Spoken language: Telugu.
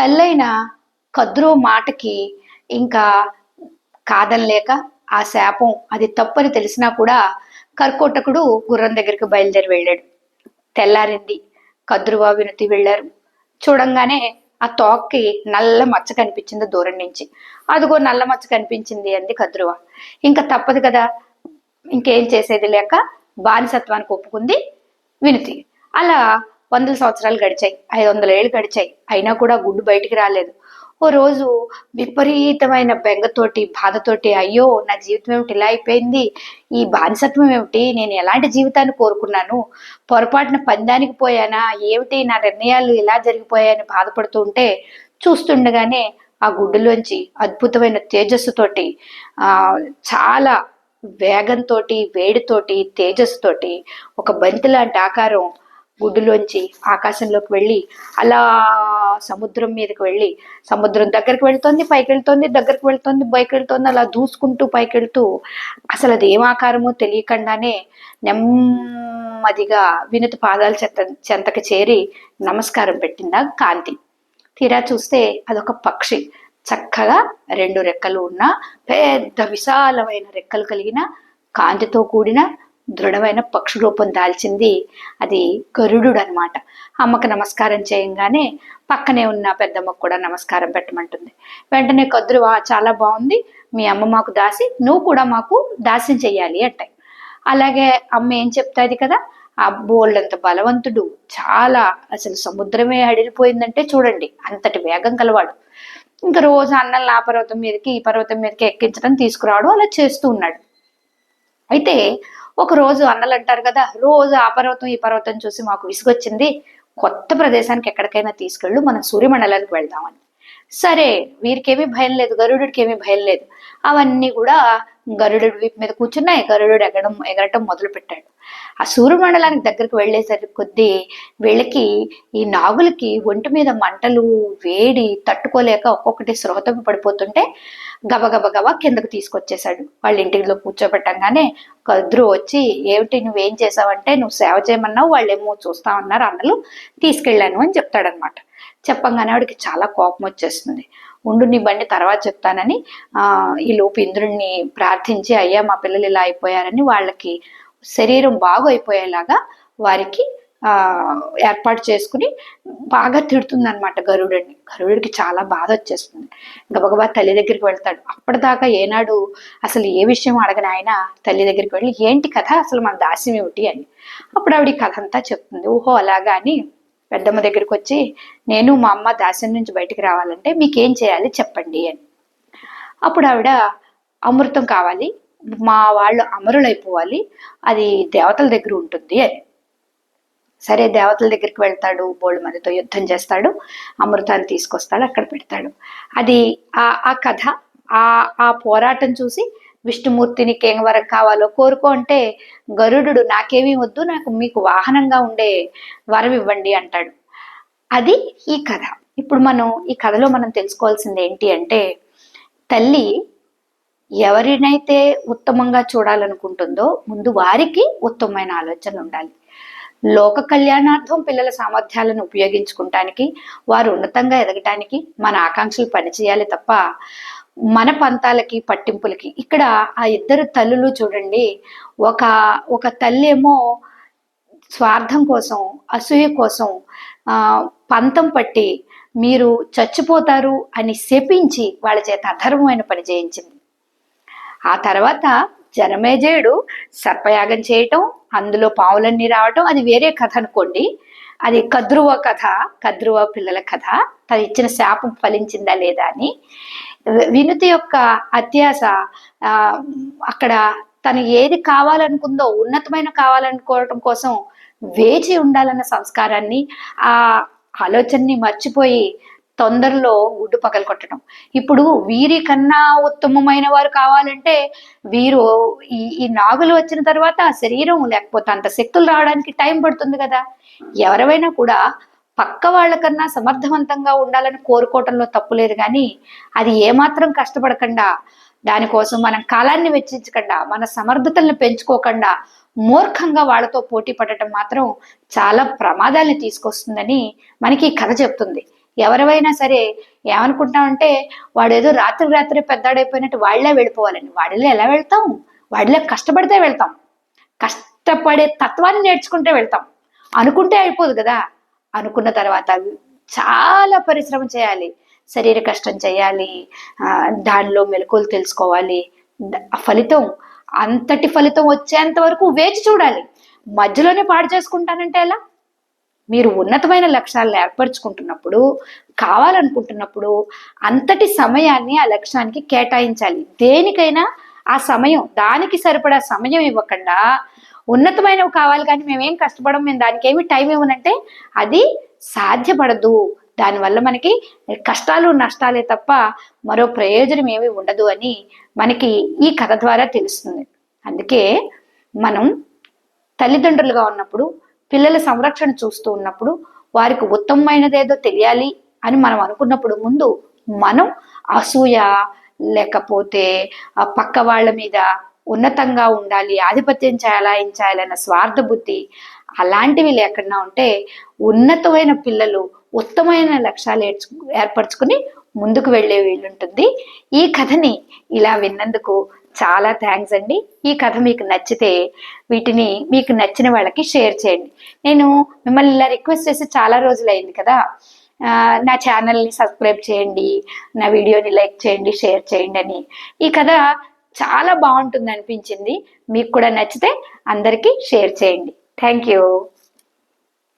తల్లైన కద్రో మాటకి ఇంకా కాదనలేక ఆ శాపం అది తప్పని తెలిసినా కూడా కర్కోటకుడు గుర్రం దగ్గరికి బయలుదేరి వెళ్ళాడు. తెల్లారింది. కద్రువ వినుతి వెళ్ళారు. చూడంగానే ఆ తోక్కి నల్ల మచ్చ కనిపించింది దూరం నుంచి. అదిగో నల్ల మచ్చ కనిపించింది అంది కద్రువ ఇంకా తప్పదు కదా. ఇంకేం చేసేది లేక బానిసత్వానికి ఒప్పుకుంది వినుతి. అలా వందల సంవత్సరాలు గడిచాయి ఐదు వందల ఏళ్ళు గడిచాయి. అయినా కూడా గుడ్డు బయటికి రాలేదు. ఓ రోజు విపరీతమైన బెంగతోటి బాధతోటి అయ్యో నా జీవితం ఏమిటి ఇలా అయిపోయింది? ఈ బానిసత్వం ఏమిటి? నేను ఎలాంటి జీవితాన్ని కోరుకున్నాను? పొరపాటున పందానికి పోయానా? ఏమిటి నా నిర్ణయాలు ఇలా జరిగిపోయాయని బాధపడుతూ ఉంటే చూస్తుండగానే ఆ గుడ్డులోంచి అద్భుతమైన తేజస్సుతోటి చాలా వేగంతో వేడితోటి తేజస్సుతోటి ఒక బంతి లాంటి ఆకారం గుడ్డులోంచి ఆకాశంలోకి వెళ్ళి అలా సముద్రం మీదకి వెళ్ళి సముద్రం దగ్గరికి వెళ్తోంది పైకి వెళ్తోంది దగ్గరికి వెళ్తోంది పైకి వెళ్తోంది అలా దూసుకుంటూ పైకి వెళ్తూ అసలు అది ఏం ఆకారమో తెలియకుండానే నెమ్మదిగా వినతి పాదాల చెత్త చెంతకు చేరి నమస్కారం పెట్టిందా కాంతి. తీరా చూస్తే అదొక పక్షి. చక్కగా రెండు రెక్కలు ఉన్న పెద్ద విశాలమైన రెక్కలు కలిగిన కాంతితో కూడిన దృఢమైన పక్షి రూపం దాల్చింది అది గరుడు అనమాట అమ్మకు నమస్కారం చేయంగానే పక్కనే ఉన్న పెద్దమ్మకు కూడా నమస్కారం పెట్టమంటుంది. వెంటనే కద్రువ చాలా బాగుంది. మీ అమ్మ మాకు దాసి నువ్వు కూడా మాకు దాస్యం చెయ్యాలి అంటాయి. అలాగే అమ్మ ఏం చెప్తాది కదా ఆ బోళ్ళంత బలవంతుడు. చాలా అసలు సముద్రమే అడిగిపోయిందంటే చూడండి అంతటి వేగం కలవాడు. ఇంకా రోజు అన్నం ఆ పర్వతం మీదకి ఈ పర్వతం మీదకి ఎక్కించడం తీసుకురావడం అలా చేస్తూ ఉన్నాడు. అయితే ఒక రోజు అన్నలు అంటారు కదా రోజు ఆ పర్వతం ఈ పర్వతం చూసి మాకు విసుగొచ్చింది. కొత్త ప్రదేశానికి ఎక్కడికైనా తీసుకెళ్ళు మనం సూర్యమండలానికి వెళ్దామని. సరే వీరికేమీ భయం లేదు గరుడుడికి ఏమీ భయం లేదు. అవన్నీ కూడా గరుడు వీపు మీద కూర్చున్నాయి. గరుడు ఎగడం ఎగరటం మొదలు పెట్టాడు ఆ సూర్యమండలానికి దగ్గరికి వెళ్ళేసరికి కొద్దీ వీళ్ళకి ఈ నాగులకి ఒంటి మీద మంటలు వేడి తట్టుకోలేక ఒక్కొక్కటి శ్రోతం పడిపోతుంటే గబగబ గబ కిందకు తీసుకొచ్చేసాడు వాళ్ళ ఇంటిలో కూర్చోబెట్టంగానే కద్రు వచ్చి ఏమిటి నువ్వేం చేసావంటే నువ్వు సేవ చేయమన్నావు వాళ్ళేమో చూస్తామన్నారు అన్నలు తీసుకెళ్ళాను అని చెప్తాడనమాట. చెప్పంగానే వాడికి చాలా కోపం వచ్చేస్తుంది. ఉండు నీ బండి తర్వాత చెప్తానని ఈ లోపు ఇంద్రుడిని ప్రార్థించి అయ్యా మా పిల్లలు ఇలా అయిపోయారని వాళ్ళకి శరీరం బాగు అయిపోయేలాగా వారికి ఏర్పాటు చేసుకుని బాగా తిడుతుందనమాట గరుడుని. గరుడికి చాలా బాధ వచ్చేస్తుంది. గబగబా తల్లి దగ్గరికి వెళ్తాడు. అప్పటిదాకా ఏనాడు అసలు ఏ విషయం అడగని ఆయన తల్లి దగ్గరికి వెళ్ళి ఏంటి కథ? అసలు మన దాస్యం ఏమిటి? అని. అప్పుడు ఆవిడ ఈ కథ అంతా చెప్తుంది. ఓహో అలాగా అని పెద్దమ్మ దగ్గరికి వచ్చి నేను మా అమ్మ దాస్యం నుంచి బయటికి రావాలంటే మీకేం చేయాలి చెప్పండి అని. అప్పుడు ఆవిడ అమృతం కావాలి మా వాళ్ళు అమరులైపోవాలి అది దేవతల దగ్గర ఉంటుంది అని. సరే దేవతల దగ్గరికి వెళ్తాడు బోళ్ళు మందితో యుద్ధం చేస్తాడు అమృతాన్ని తీసుకొస్తాడు అక్కడ పెడతాడు. అది ఆ ఆ కథ ఆ ఆ పోరాటం చూసి విష్ణుమూర్తిని కేంగవరం వరకు కావాలో కోరుకో అంటే గరుడు నాకేమీ వద్దు నాకు మీకు వాహనంగా ఉండే వరం ఇవ్వండి అంటాడు. అది ఈ కథ. ఇప్పుడు మనం ఈ కథలో మనం తెలుసుకోవాల్సింది ఏంటి అంటే తల్లి ఎవరినైతే ఉత్తమంగా చూడాలనుకుంటుందో ముందు వారికి ఉత్తమమైన ఆలోచన ఉండాలి. లోక కళ్యాణార్థం పిల్లల సామర్థ్యాలను ఉపయోగించుకుంటానికి వారు ఉన్నతంగా ఎదగటానికి మన ఆకాంక్షలు పనిచేయాలి తప్ప మన పంతాలకి పట్టింపులకి ఇక్కడ ఆ ఇద్దరు తల్లులు చూడండి. ఒక ఒక తల్లి ఏమో స్వార్థం కోసం అసూయ కోసం పంతం పట్టి మీరు చచ్చిపోతారు అని శపించి వాళ్ళ చేత అధర్మమైన పని చేయించింది. ఆ తర్వాత జనమేజయుడు సర్పయాగం చేయటం అందులో పావులన్నీ రావటం అది వేరే కథ అనుకోండి. అది కద్రువ కథ కద్రువ పిల్లల కథ. తను ఇచ్చిన శాపం ఫలించిందా లేదా అని. వినుతి యొక్క అత్యాస అక్కడ తను ఏది కావాలనుకుందో ఉన్నతమైన కావాలనుకోవటం కోసం వేచి ఉండాలన్న సంస్కారాన్ని ఆ ఆలోచనని మర్చిపోయి తొందరలో గుడ్డు పగలు కొట్టడం. ఇప్పుడు వీరి కన్నా ఉత్తమమైన వారు కావాలంటే వీరు ఈ ఈ నాగులు వచ్చిన తర్వాత శరీరం లేకపోతే అంత శక్తులు రావడానికి టైం పడుతుంది కదా. ఎవరైనా కూడా పక్క వాళ్ళకన్నా సమర్థవంతంగా ఉండాలని కోరుకోవటంలో తప్పులేదు కానీ అది ఏమాత్రం కష్టపడకుండా. దానికోసం మనం కాలాన్ని వెచ్చించకుండా మన సమర్థతల్ని పెంచుకోకుండా మూర్ఖంగా వాళ్ళతో పోటీ పడటం మాత్రం చాలా ప్రమాదాల్ని తీసుకొస్తుందని మనకి ఈ కథ చెప్తుంది. ఎవరివైనా సరే ఏమనుకుంటామంటే వాడేదో రాత్రి రాత్రి పెద్దాడైపోయినట్టు వాళ్ళే వెళ్ళిపోవాలని. వాడిలో ఎలా వెళ్తాం? వాడిలో కష్టపడితే వెళ్తాం. కష్టపడే తత్వాన్ని నేర్చుకుంటే వెళ్తాం. అనుకుంటే అయిపోదు కదా. అనుకున్న తర్వాత చాలా పరిశ్రమ చేయాలి. శరీర కష్టం చేయాలి. దానిలో మెలకువలు తెలుసుకోవాలి. ఫలితం అంతటి ఫలితం వచ్చేంత వరకు వేచి చూడాలి. మధ్యలోనే పాడు చేసుకుంటానంటే ఎలా? మీరు ఉన్నతమైన లక్ష్యాలను ఏర్పరచుకుంటున్నప్పుడు కావాలనుకుంటున్నప్పుడు అంతటి సమయాన్ని ఆ లక్ష్యానికి కేటాయించాలి. దేనికైనా ఆ సమయం దానికి సరిపడా సమయం ఇవ్వకుండా ఉన్నతమైనవి కావాలి కానీ మేమేం కష్టపడము మేము దానికి ఏమి టైం ఇవ్వనంటే అది సాధ్యపడదు. దానివల్ల మనకి కష్టాలు నష్టాలే తప్ప మరో ప్రయోజనం ఏమి ఉండదు అని మనకి ఈ కథ ద్వారా తెలుస్తుంది. అందుకే మనం తల్లిదండ్రులుగా ఉన్నప్పుడు పిల్లల సంరక్షణ చూస్తూ ఉన్నప్పుడు వారికి ఉత్తమమైనదేదో తెలియాలి అని మనం అనుకున్నప్పుడు ముందు మనం అసూయ లేకపోతే పక్క వాళ్ళ మీద ఉన్నతంగా ఉండాలి ఆధిపత్యం చెలాయించాలన్న స్వార్థ బుద్ధి అలాంటివి లేకుండా ఉంటే ఉన్నతమైన పిల్లలు ఉత్తమైన లక్ష్యాలు ఏర్చు- ఏర్పరచుకుని ముందుకు వెళ్ళే వీలుంటుంది. ఈ కథని ఇలా విన్నందుకు చాలా థ్యాంక్స్ అండి. ఈ కథ మీకు నచ్చితే వీటిని మీకు నచ్చిన వాళ్ళకి షేర్ చేయండి. నేను మిమ్మల్ని ఇలా రిక్వెస్ట్ చేసి చాలా రోజులైంది కదా. నా ఛానల్ని సబ్స్క్రైబ్ చేయండి నా వీడియోని లైక్ చేయండి షేర్ చేయండి అని. ఈ కథ చాలా బాగుంటుంది అనిపించింది. మీకు కూడా నచ్చితే అందరికీ షేర్ చేయండి. Thank you.